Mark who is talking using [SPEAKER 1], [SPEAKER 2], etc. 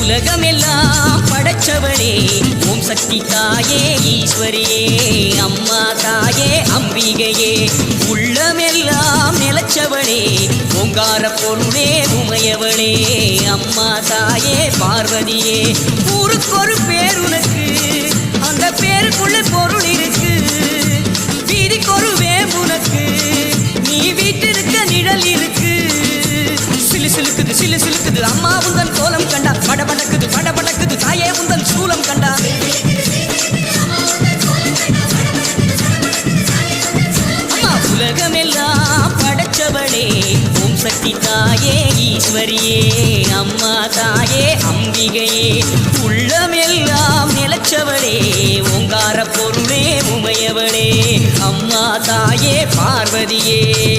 [SPEAKER 1] உலகமெல்லாம் படைச்சவளே. ஓம் சக்தி தாயே ஈஸ்வரியே அம்மா தாயே அம்பிகையே. உள்ளமெல்லாம் நிலச்சவளே. ஓங்கார பொருளே உமையவளே. அம்மா தாயே பார்வதியே. ஊருக்கொரு பேர் உனக்கு அந்த பேருக்குள்ள பொருள் இருக்கு. வீதிக்கொரு வேம் உனக்கு நீ வீட்டிருக்க நிழல் இருக்கு. கோலம் கண்டா. படபடக்குது படபடக்குது தாயே உந்தன் சூலம் கண்டா. உலகமெல்லாம் படைச்சவளே. ஓம் சக்தி தாயே ஈஸ்வரியே. அம்மா தாயே அம்பிகையே. உள்ளமெல்லாம் நிலச்சவளே. ஓங்கார பொருளே உமையவளே. அம்மா தாயே பார்வதியே.